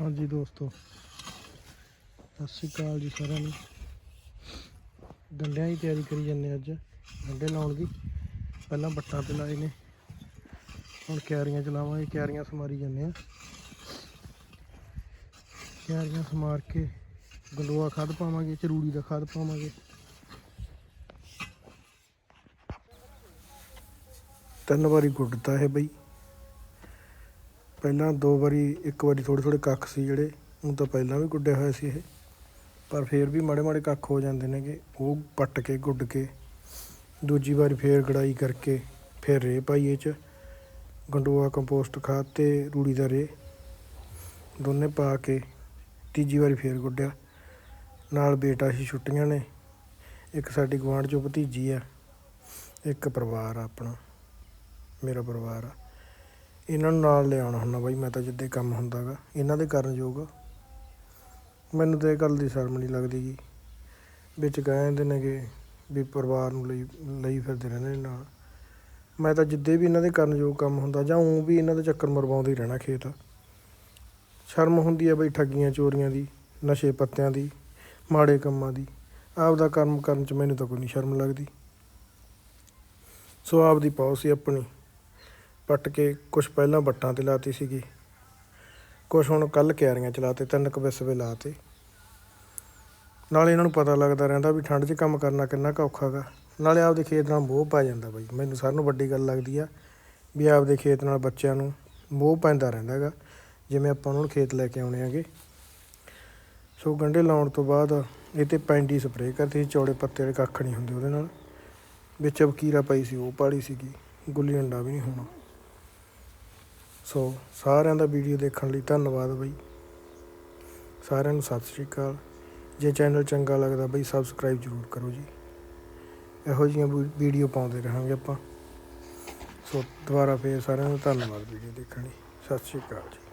ਹਾਂਜੀ ਦੋਸਤੋ, ਸਤਿ ਸ਼੍ਰੀ ਅਕਾਲ ਜੀ ਸਾਰਿਆਂ ਨੂੰ। ਗੰਡਿਆਂ ਦੀ ਤਿਆਰੀ ਕਰੀ ਜਾਂਦੇ ਅੱਜ ਗੰਡੇ ਲਾਉਣ ਦੀ। ਪਹਿਲਾਂ ਬੱਟਾਂ ਤੇ ਲਾਏ ਨੇ। ਹੁਣ ਕਿਆਰੀਆਂ ਚਲਾਵਾਂਗੇ, ਕਿਆਰੀਆਂ ਸਮਾਰੀ ਜਾਂਦੇ ਆ ਕਿਆਰੀਆਂ ਸਮਾਰ ਕੇ ਗੰਡੋਆ ਖਾਦ ਪਾਵਾਂਗੇ, ਚਰੂੜੀ ਦਾ ਖਾਦ ਪਾਵਾਂਗੇ। ਤਿੰਨ ਵਾਰੀ ਗੁੱਡਤਾ ਇਹ ਬਈ। ਪਹਿਲਾਂ ਦੋ ਵਾਰੀ, ਇੱਕ ਵਾਰੀ ਥੋੜ੍ਹੇ ਥੋੜ੍ਹੇ ਕੱਖ ਸੀ ਜਿਹੜੇ, ਹੁਣ ਤਾਂ ਪਹਿਲਾਂ ਵੀ ਗੁੱਡਿਆ ਹੋਇਆ ਸੀ ਇਹ। ਪਰ ਫਿਰ ਵੀ ਮਾੜੇ ਮਾੜੇ ਕੱਖ ਹੋ ਜਾਂਦੇ ਨੇਗੇ, ਉਹ ਪੱਟ ਕੇ, ਗੁੱਡ ਕੇ। ਦੂਜੀ ਵਾਰੀ ਫੇਰ ਗੜਾਈ ਕਰਕੇ, ਫਿਰ ਰੇ ਪਾਈਏ ਚ। ਗੰਡੋਆ ਕੰਪੋਸਟ ਖਾਦ ਤੇ ਰੂੜੀ ਦਾ ਰੇ ਦੋਨੇ ਪਾ ਕੇ, ਤੀਜੀ ਵਾਰੀ ਫੇਰ ਗੁੱਡਿਆ। ਨਾਲ ਬੇਟਾ ਸੀ, ਛੁੱਟੀਆਂ ਨੇ। ਇੱਕ ਸਾਡੀ ਗੁਆਂਢ ਚੋਂ ਭਤੀਜੀ ਆ। ਇੱਕ ਪਰਿਵਾਰ ਆ ਆਪਣਾ। ਮੇਰਾ ਪਰਿਵਾਰ ਆ। ਇਹਨਾਂ ਨੂੰ ਨਾਲ ਲਿਆਉਣਾ ਹੁੰਦਾ ਬਾਈ, ਮੈਂ ਤਾਂ ਜਿੱਦੇ ਕੰਮ ਹੁੰਦਾਗਾ ਇਹਨਾਂ ਦੇ ਕਰਨ ਯੋਗ। ਮੈਨੂੰ ਤਾਂ ਇਹ ਗੱਲ ਦੀ ਸ਼ਰਮ ਨਹੀਂ ਲੱਗਦੀ ਗੀ ਵਿੱਚ ਕਹਿੰਦੇ ਨੇ ਕਿ ਵੀ ਪਰਿਵਾਰ ਨੂੰ ਲਈ ਲਈ ਫਿਰਦੇ ਰਹਿੰਦੇ ਨੇ ਨਾਲ। ਮੈਂ ਤਾਂ ਜਿੱਦੇ ਵੀ ਇਹਨਾਂ ਦੇ ਕਰਨ ਯੋਗ ਕੰਮ ਹੁੰਦਾ ਜਾਂ ਉਹ ਵੀ ਇਹਨਾਂ ਦੇ ਚੱਕਰ ਮਰਵਾਉਂਦੇ ਹੀ ਰਹਿਣਾ ਖੇਤ। ਸ਼ਰਮ ਹੁੰਦੀ ਹੈ ਬਈ ਠੱਗੀਆਂ ਚੋਰੀਆਂ ਦੀ, ਨਸ਼ੇ ਪੱਤਿਆਂ ਦੀ, ਮਾੜੇ ਕੰਮਾਂ ਦੀ। ਆਪ ਦਾ ਕਰਮ ਕਰਨ ਚ ਮੈਨੂੰ ਤਾਂ ਕੋਈ ਨਹੀਂ ਸ਼ਰਮ ਲੱਗਦੀ। ਸੋ ਆਪਦੀ ਪਾਉ ਸੀ ਆਪਣੀ। ਪੱਟ ਕੇ ਕੁਝ ਪਹਿਲਾਂ ਵੱਟਾਂ ਤੇ ਲਾਤੀ ਸੀਗੀ। ਕੁਝ ਹੁਣ ਕੱਲ ਕਿਆਰੀਆਂ ਚਲਾਤੇ, ਤਿੰਨ ਕੁ ਵਿਸਵੇ ਲਾਤੇ। ਨਾਲੇ ਇਹਨਾਂ ਨੂੰ ਪਤਾ ਲੱਗਦਾ ਰਹਿੰਦਾ ਵੀ ਠੰਡ 'ਚ ਕੰਮ ਕਰਨਾ ਕਿੰਨਾ ਕੁ ਔਖਾ ਗਾ। ਨਾਲੇ ਆਪਦੇ ਖੇਤ ਨਾਲ ਮੋਹ ਪਾ ਜਾਂਦਾ ਬਾਈ। ਮੈਨੂੰ ਸਾਰਿਆਂ ਨੂੰ ਵੱਡੀ ਗੱਲ ਲੱਗਦੀ ਆ ਵੀ ਆਪਦੇ ਖੇਤ ਨਾਲ ਬੱਚਿਆਂ ਨੂੰ ਮੋਹ ਪੈਂਦਾ ਰਹਿੰਦਾ ਹੈਗਾ ਜਿਵੇਂ ਆਪਾਂ ਉਹਨਾਂ ਨੂੰ ਖੇਤ ਲੈ ਕੇ ਆਉਣੇ ਹੈਗੇ ਸੋ ਗੰਢੇ ਲਾਉਣ ਤੋਂ ਬਾਅਦ ਇਹ ਤੇ ਪੈਂਡੀ ਸਪਰੇਅ ਕਰਤੀ ਸੀ, ਚੌੜੇ ਪੱਤੇ ਵਾਲੇ ਕੱਖ ਨਹੀਂ ਹੁੰਦੇ ਉਹਦੇ ਨਾਲ। ਵਿੱਚ ਵਕੀਰਾ ਪਈ ਸੀ, ਉਹ ਪਾੜੀ ਸੀਗੀ। ਗੁੱਲੀ ਡੰਡਾ ਵੀ ਨਹੀਂ ਹੋਣਾ। ਸੋ ਸਾਰਿਆਂ ਦਾ ਵੀਡੀਓ ਦੇਖਣ ਲਈ ਧੰਨਵਾਦ ਬਈ। ਸਾਰਿਆਂ ਨੂੰ ਸਤਿ ਸ਼੍ਰੀ ਅਕਾਲ। ਜੇ ਚੈਨਲ ਚੰਗਾ ਲੱਗਦਾ ਬਈ, ਸਬਸਕ੍ਰਾਈਬ ਜ਼ਰੂਰ ਕਰੋ ਜੀ। ਇਹੋ ਜਿਹੀਆਂ ਵੀਡੀਓ ਪਾਉਂਦੇ ਰਹਾਂਗੇ ਆਪਾਂ। ਸੋ ਦੁਬਾਰਾ ਫੇਰ ਸਾਰਿਆਂ ਨੂੰ ਧੰਨਵਾਦ ਵੀਡੀਓ ਦੇਖਣ ਲਈ। ਸਤਿ ਸ਼੍ਰੀ ਅਕਾਲ ਜੀ।